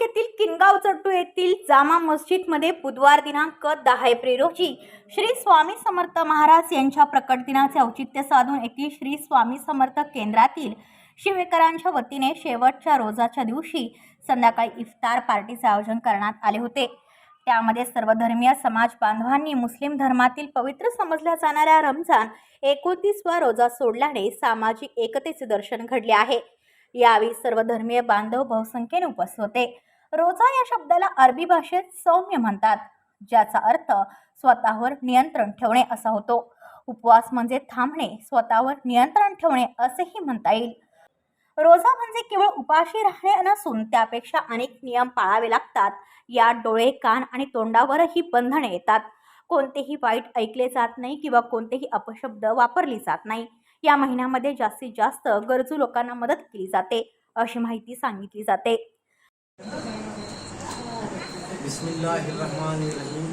तालुक्यातील किनगाव चट्टू येथील जामा मस्जिदमध्ये बुधवार दिनांक दहा एप्रिल रोजी श्री स्वामी समर्थ महाराज यांच्या प्रकट दिनाचे औचित्य साधून येथील श्री स्वामी समर्थ केंद्रातील शिवेकरांच्या वतीने शेवटच्या रोजाच्या दिवशी संध्याकाळी इफ्तार पार्टीचे आयोजन करण्यात आले होते. त्यामध्ये सर्वधर्मीय समाज बांधवांनी मुस्लिम धर्मातील पवित्र समजल्या जाणाऱ्या रमजान एकोणतीसवा रोजा सोडल्याने सामाजिक एकतेचे दर्शन घडले आहे. यावेळी सर्वधर्मीय बांधव बहुसंख्येने उपस्थित होते. रोजा या शब्दाला अरबी भाषेत सौम्य म्हणतात ज्याचा अर्थ स्वतःवर नियंत्रण ठेवणे असा होतो. उपवास म्हणजे थांबणे स्वतःवर नियंत्रण ठेवणे असेही म्हणता येईल. रोजा म्हणजे केवळ उपाशी राहणे नसून त्यापेक्षा अनेक नियम पाळावे लागतात. यात डोळे कान आणि तोंडावरही बंधने येतात. कोणतेही वाईट ऐकले जात नाही किंवा कोणतेही अपशब्द वापरली जात नाही. या महिन्यामध्ये जास्तीत जास्त गरजू लोकांना मदत केली जाते अशी माहिती सांगितली जाते. बिस्मिल्लाहिर्रहमानिर्रहीम.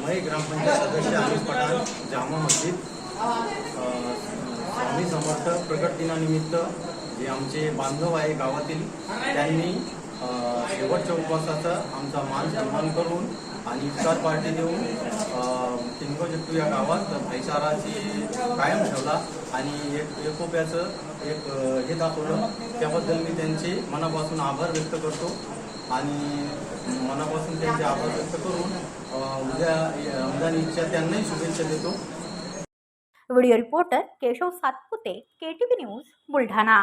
मैं ग्राम पंचायत सदस्य अनिल पठाण जामा मस्जिद. स्वामी समर्थ प्रकट दिनानिमित्त जे आमचे बांधव आहे गावातील त्यांनी शेवटच्या उपवासाचा आमचा मान सन्मान करून आणि इफ्तार पार्टी देऊन किंगोजट्टू या गावात भाईचाराची कायम ठेवला. आणि एक एकोप्याचं एक हे दाखवलं. त्याबद्दल मी त्यांचे मनापासून आभार व्यक्त करतो. आणि मनापासून त्यांचे आभार व्यक्त करून उद्या रमजान ईदच्या त्यांनाही शुभेच्छा देतो. Video reporter Keshav Satpute KTV news Buldhana.